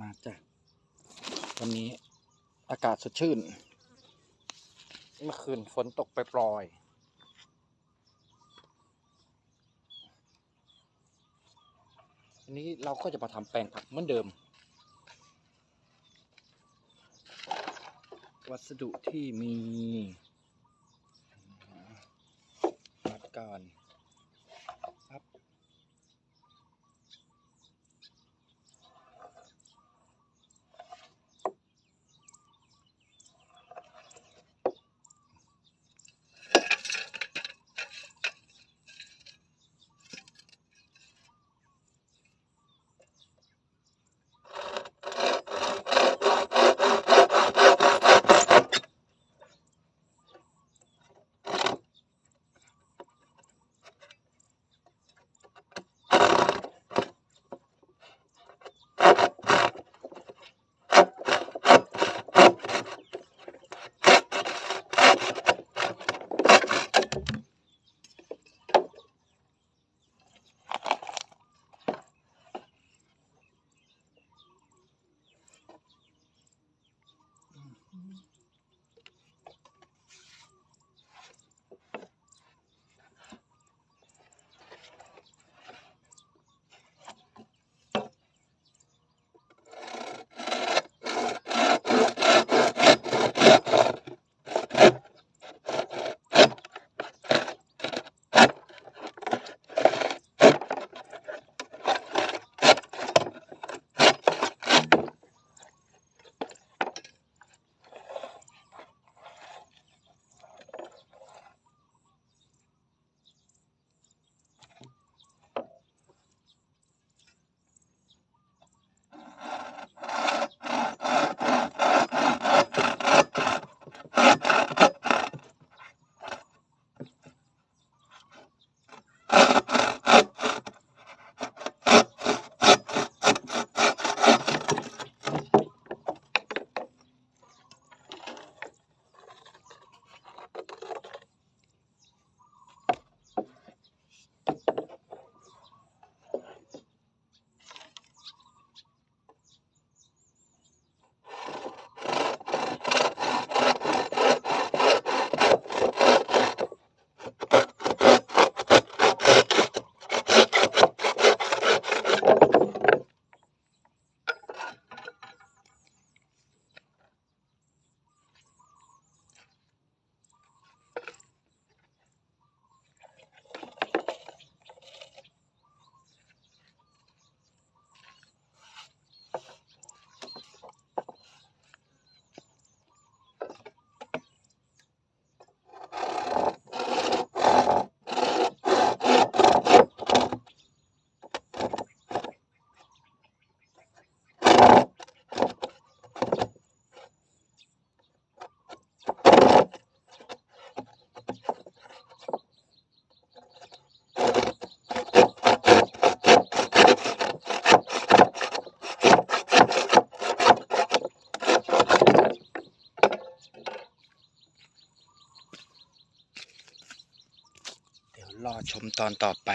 มาจ้ะวันนี้อากาศสดชื่น เมื่อคืนฝนตกไปปลอย อันนี้เราก็จะมาทำแปลงผักเหมือนเดิม วัสดุที่มี รอชมตอนต่อไป